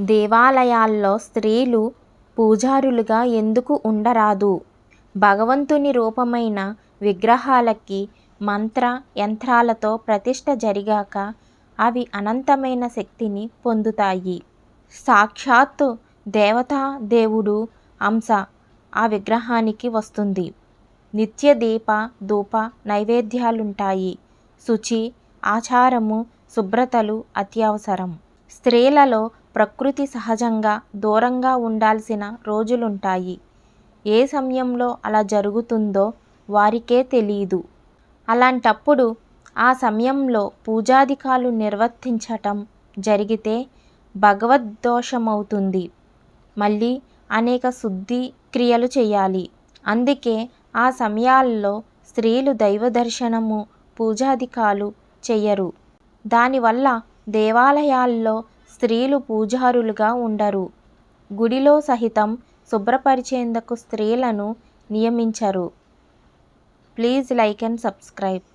దేవాలయాల్లో స్త్రీలు పూజారులుగా ఎందుకు ఉండరాదు? భగవంతుని రూపమైన విగ్రహాలకి మంత్ర యంత్రాలతో ప్రతిష్ఠ జరిగాక అవి అనంతమైన శక్తిని పొందుతాయి. సాక్షాత్తు దేవతా దేవుడు అంశ ఆ విగ్రహానికి వస్తుంది. నిత్య దీప ధూప నైవేద్యాలుంటాయి. శుచి ఆచారము శుభ్రతలు అత్యవసరం. స్త్రీలలో ప్రకృతి సహజంగా దూరంగా ఉండాల్సిన రోజులుంటాయి. ఏ సమయంలో అలా జరుగుతుందో వారికే తెలీదు. అలాంటప్పుడు ఆ సమయంలో పూజాధికాలు నిర్వర్తించటం జరిగితే భగవద్దోషమవుతుంది. మళ్ళీ అనేక శుద్ధి క్రియలు చేయాలి. అందుకే ఆ సమయాల్లో స్త్రీలు దైవ దర్శనము పూజాధికాలు చెయ్యరు. దానివల్ల దేవాలయాల్లో స్త్రీలు పూజారులుగా ఉండరు. గుడిలో సహితం శుభ్రపరిచేందుకు స్త్రీలను నియమించరు. Please like and subscribe.